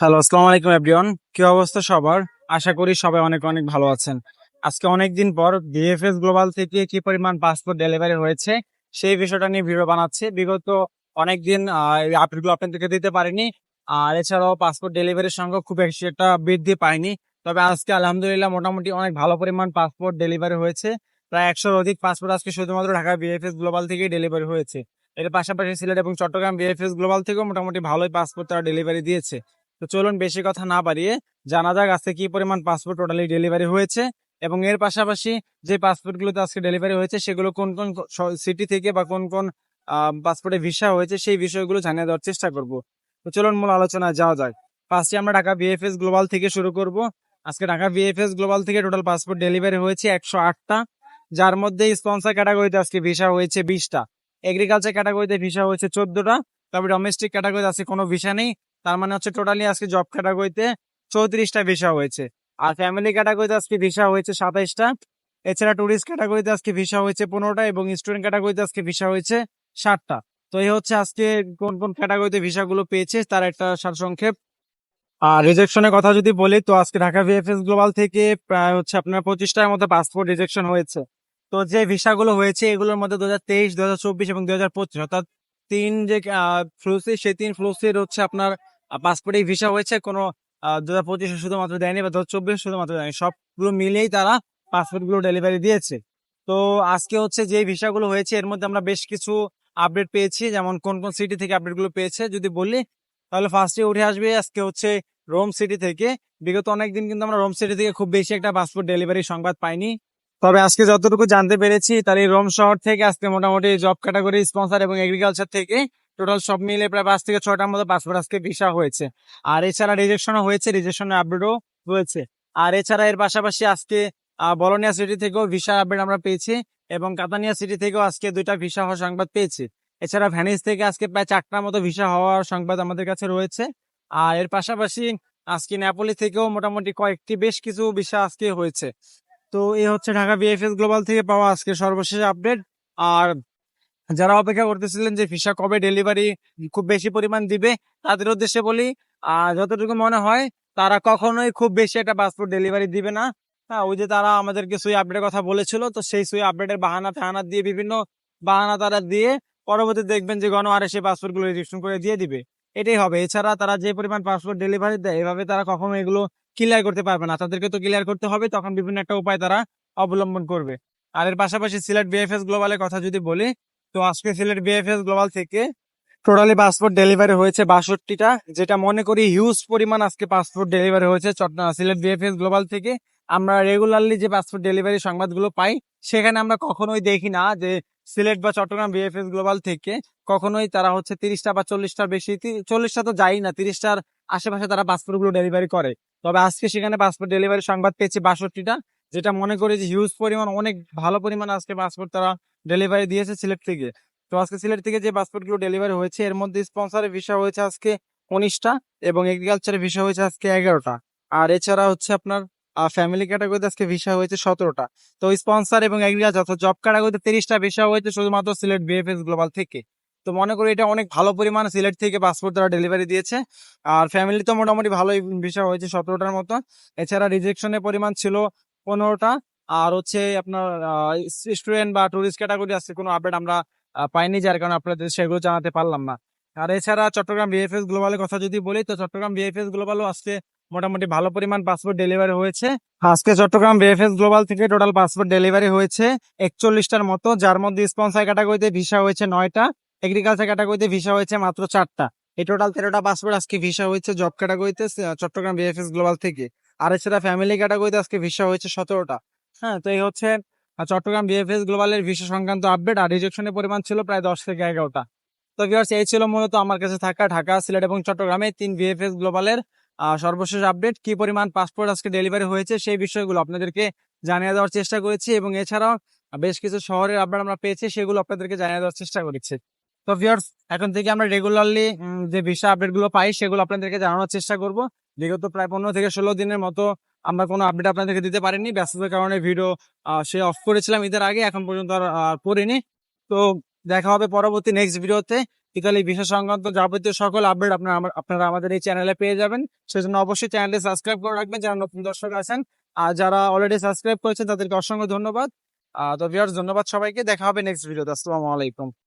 Hello আসসালামু আলাইকুম everyone কি অবস্থা সবার? আশা করি সবাই অনেক অনেক ভালো আছেন। আজকে অনেক দিন পর বিএফএস গ্লোবাল থেকে কি পরিমাণ পাসপোর্ট ডেলিভারি হয়েছে সেই বিষয়টা নিয়ে ভিডিও বানাচ্ছি। বিগত অনেক দিন আপডেটগুলো আপনাদেরকে দিতে পারিনি। আর এছাড়াও পাসপোর্ট ডেলিভারির সংখ্যা খুব বেশি একটা বৃদ্ধি পায়নি। তবে আজকে আলহামদুলিল্লাহ মোটামুটি অনেক ভালো পরিমাণ পাসপোর্ট ডেলিভারি হয়েছে। প্রায় একশোর অধিক পাসপোর্ট আজকে শুধুমাত্র ঢাকা বিএফএস গ্লোবাল থেকে ডেলিভারি হয়েছে। এর পাশাপাশি সিলেট এবং চট্টগ্রাম বিএফএস গ্লোবাল থেকেও মোটামুটি ভালোই পাসপোর্ট তারা ডেলিভারি দিয়েছে। তো চলুন বেশি কথা না বাড়িয়ে জানা যাক আজকে কি পরিমাণ পাসপোর্ট টোটালি ডেলিভারি হয়েছে এবং এর পাশাপাশি যে পাসপোর্টগুলোতে আজকে ডেলিভারি হয়েছে, সেগুলো কোন কোন সিটি থেকে বা কোন কোন পাসপোর্টে ভিসা হয়েছে সেই বিষয়গুলো জানিয়ে দেওয়ার চেষ্টা করব। তো চলুন মূল আলোচনায় যাওয়া যাক। ফার্স্টে আমরা ঢাকা বিএফএস গ্লোবাল থেকে শুরু করব। আজকে ঢাকা বিএফএস গ্লোবাল থেকে টোটাল পাসপোর্ট ডেলিভারি হয়েছে একশো আটটা, যার মধ্যে স্পন্সর ক্যাটাগরিতে আজকে ভিসা হয়েছে বিশটা। এগ্রিকালচার ক্যাটাগরিতে ভিসা হয়েছে চোদ্দটা, তবে ডোমেস্টিক ক্যাটাগরিতে আজকে কোনো ভিসা নেই। তার মানে হচ্ছে টোটালি আজকে জব ক্যাটাগরিতে চৌত্রিশটা ভিসা হয়েছে। আর ফ্যামিলি ক্যাটাগরিতে আজকে ভিসা হয়েছে সাতাইশটা। এছাড়া ট্যুরিস্ট ক্যাটাগরিতে আজকে ভিসা হয়েছে পনেরোটা এবং স্টুডেন্ট ক্যাটাগরিতে আজকে ভিসা হয়েছে ষাটটা। তো এই হচ্ছে আজকে কোন কোন ক্যাটাগরিতে ভিসাগুলো পেয়েছে তার একটা সারসংক্ষেপ। আর রিজেকশনের কথা যদি বলি, তো আজকে ঢাকা ভিএফএস গ্লোবাল থেকে প্রায় হচ্ছে আপনার পঁচিশটার মতো পাসপোর্ট রিজেকশন হয়েছে। তো যে ভিসাগুলো হয়েছে, এগুলোর মধ্যে দু হাজার তেইশ দু হাজার চব্বিশ এবং দু হাজার পঁচিশ অর্থাৎ তিন যে ফ্লোসি সেই তিন ফ্লোসির হচ্ছে আপনার পাসপোর্টে ভিসা হয়েছে কোনো দু হাজার পঁচিশে শুধুমাত্র দেয়নি বা দু হাজার চব্বিশে শুধুমাত্র দেয়নি। সবগুলো মিলেই তারা পাসপোর্টগুলো ডেলিভারি দিয়েছে। তো আজকে হচ্ছে যে ভিসাগুলো হয়েছে, এর মধ্যে আমরা বেশ কিছু আপডেট পেয়েছি। যেমন কোন কোন সিটি থেকে আপডেটগুলো পেয়েছে যদি বলি, তাহলে ফার্স্টে উঠে আসবে আজকে হচ্ছে রোম সিটি থেকে। বিগত অনেকদিন কিন্তু আমরা রোম সিটি থেকে খুব বেশি একটা পাসপোর্ট ডেলিভারি সংবাদ পাইনি। তবে আজকে যতটুকু জানতে পেরেছি, তাহলে রোম শহর থেকে আজকে মোটামুটি জব ক্যাটাগরি স্পন্সর এবং এগ্রিকালচার থেকে টোটাল সব মিলে প্রায় পাঁচ থেকে ছয়টার মতো পাসপোর্ট আজকে ভিসা হয়েছে। আর এছাড়া রিজেকশনও হয়েছে রিজেকশনের আপডেটও হয়েছে। আর এছাড়া এর পাশাপাশি আজকে বলনিয়া সিটি থেকেও ভিসা আপডেট আমরা পেয়েছি এবং কাতানিয়া সিটি থেকেও আজকে দুইটা ভিসা হওয়ার সংবাদ পেয়েছি। এছাড়া ভ্যানিস থেকে আজকে প্রায় চারটার মতো ভিসা হওয়ার সংবাদ আমাদের কাছে রয়েছে। আর এর পাশাপাশি আজকে নেপালি থেকেও মোটামুটি কয়েকটি বেশ কিছু ভিসা আজকে হয়েছে। তো এই হচ্ছে ঢাকা বিএফএস গ্লোবাল থেকে পাওয়া আজকে সর্বশেষ আপডেট আর যারা অপেক্ষা করতেছিলেন যে ভিসা কবে ডেলিভারি খুব বেশি পরিমাণ দিবে, তাদের উদ্দেশ্যে বলি যতটুকু মনে হয় তারা কখনোই খুব বেশি একটা পাসপোর্ট ডেলিভারি দিবে না। হ্যাঁ ওই যে তারা আমাদেরকে সুই আপডেটের কথা বলেছিল, তো সেই সুই আপডেটের বাহানা ফাহানা দিয়ে বিভিন্ন বাহানা তারা দিয়ে পরবর্তী দেখবেন যে গণ আর সেই পাসপোর্টগুলো রেজিস্ট্রেশন করে দিয়ে দিবে। এটাই হবে। এছাড়া তারা যে পরিমাণ পাসপোর্ট ডেলিভারি দেয়, এভাবে তারা কখনো এগুলো ক্লিয়ার করতে পারবে না। তাদেরকে তো ক্লিয়ার করতে হবে, তখন বিভিন্ন একটা উপায় তারা অবলম্বন করবে। আর এর পাশাপাশি সিলেট বিএফএস গ্লোবালের কথা যদি বলি তো আজকে সিলেট বিএফএস গ্লোবাল থেকে টোটালি পাসপোর্ট ডেলিভারি হয়েছে বাষট্টিটা, যেটা মনে করি হিউজ পরিমাণ আজকে পাসপোর্ট ডেলিভারি হয়েছে সিলেট বিএফএস গ্লোবাল থেকে। আমরা রেগুলারলি যে পাসপোর্ট ডেলিভারি সংবাদগুলো পাই, সেখানে আমরা কখনোই দেখি না যে সিলেট বা চট্টগ্রাম বিএফএস গ্লোবাল থেকে কখনোই তারা হচ্ছে তিরিশটা বা চল্লিশটার বেশি চল্লিশটা তো যাই না, তিরিশটার আশেপাশে তারা পাসপোর্টগুলো ডেলিভারি করে। তবে আজকে সেখানে পাসপোর্ট ডেলিভারি সংবাদ পেয়েছি বাষট্টিটা। যেটা মনে করি যে হিউজ পরিমাণ, অনেক ভালো পরিমাণ আজকে পাসপোর্ট তারা ডেলিভারি দিয়েছে সিলেট থেকে। তো আজকে সিলেট থেকে যে পাসপোর্টগুলো ডেলিভারি হয়েছে, এর মধ্যে স্পন্সরের ভিসা হয়েছে আজকে উনিশটা এবং এগ্রিকালচারের ভিসা হয়েছে আজকে এগারোটা। আর এছাড়া হচ্ছে আপনার ফ্যামিলি ক্যাটাগরিতে আজকে ভিসা হয়েছে সতেরোটা। তো স্পন্সর এবং এগ্রিকালচার অর্থাৎ জব ক্যাটাগরিতে তিরিশটা ভিসা হয়েছে শুধুমাত্র সিলেট বিএফএস গ্লোবাল থেকে। তো মনে করি এটা অনেক ভালো পরিমাণ সিলেট থেকে পাসপোর্ট তারা ডেলিভারি দিয়েছে। আর ফ্যামিলি তো মোটামুটি ভালোই ভিসা হয়েছে সতেরোটার মতো। এছাড়া রিজেকশনের পরিমাণ ছিল পনেরোটা। আর হচ্ছে আপনার স্টুডেন্ট বা টুরিস্ট ক্যাটাগরি আজকে কোনো আপডেট আমরা পাইনি যার কারণে আপনাদের সেগুলো জানাতে পারলাম না। আর এছাড়া চট্টগ্রাম বিএফএস গ্লোবালের কথা যদি বলি, তো চট্টগ্রাম বিএফএস গ্লোবালও আজকে মোটামুটি ভালো পরিমাণ পাসপোর্ট ডেলিভারি হয়েছে। আজকে চট্টগ্রাম বিএফএস গ্লোবাল থেকে টোটাল পাসপোর্ট ডেলিভারি হয়েছে একচল্লিশটার মতো, যার মধ্যে স্পন্সার ক্যাটাগরিতে ভিসা হয়েছে নয়টা এগ্রিকালচার ক্যাটাগরিতে ভিসা হয়েছে মাত্র চারটা। এই টোটাল তেরোটা পাসপোর্ট আজকে ভিসা হয়েছে জব ক্যাটাগরিতে চট্টগ্রাম বিএফএস গ্লোবাল থেকে। আর এছাড়া ফ্যামিলি ক্যাটাগরিতে আজকে ভিসা হয়েছে সতেরোটা। হ্যাঁ তো এই হচ্ছে চট্টগ্রাম বিএফএস গ্লোবালের ভিসা সংক্রান্ত আপডেট আর রিজেকশনের পরিমাণ ছিল প্রায় দশ থেকে এগারোটা। তো ভিউয়ার্স এই ছিল মূলত আমার কাছে থাকা ঢাকা, সিলেট এবং চট্টগ্রামে তিন বিএফএস গ্লোবালের সর্বশেষ আপডেট কি পরিমাণ পাসপোর্ট আজকে ডেলিভারি হয়েছে সেই বিষয়গুলো আপনাদেরকে জানিয়ে দেওয়ার চেষ্টা করেছি এবং এছাড়াও বেশ কিছু শহরের আপডেট আমরা পেয়েছি সেগুলো আপনাদেরকে জানিয়ে দেওয়ার চেষ্টা করেছি। তো ভিউয়ার্স এখন থেকে আমরা রেগুলারলি যে ভিসা আপডেটগুলো পাই, সেগুলো আপনাদেরকে জানানোর চেষ্টা করব। বিগত প্রায় পনেরো থেকে ষোলো দিনের মতো আমরা কোনো আপডেট আপনাদেরকে দিতে পারিনি। ব্যস্ততার কারণে ভিডিও সে অফ করেছিলাম ঈদের আগে, এখন পর্যন্ত আর পড়িনি তো, দেখা হবে পরবর্তী নেক্সট ভিডিওতে ইতালি ভিসা সংক্রান্ত যাবতীয় সকল আপডেট আপনারা আপনারা আমাদের এই চ্যানেলে পেয়ে যাবেন। সেজন্য অবশ্যই চ্যানেলটি সাবস্ক্রাইব করে রাখবেন যারা নতুন দর্শক আছেন। আর যারা অলরেডি সাবস্ক্রাইব করেছেন, তাদেরকে অসংখ্য ধন্যবাদ। তো ভিউয়ার্স ধন্যবাদ সবাইকে। দেখা হবে নেক্সট ভিডিওতে আসসালামু আলাইকুম।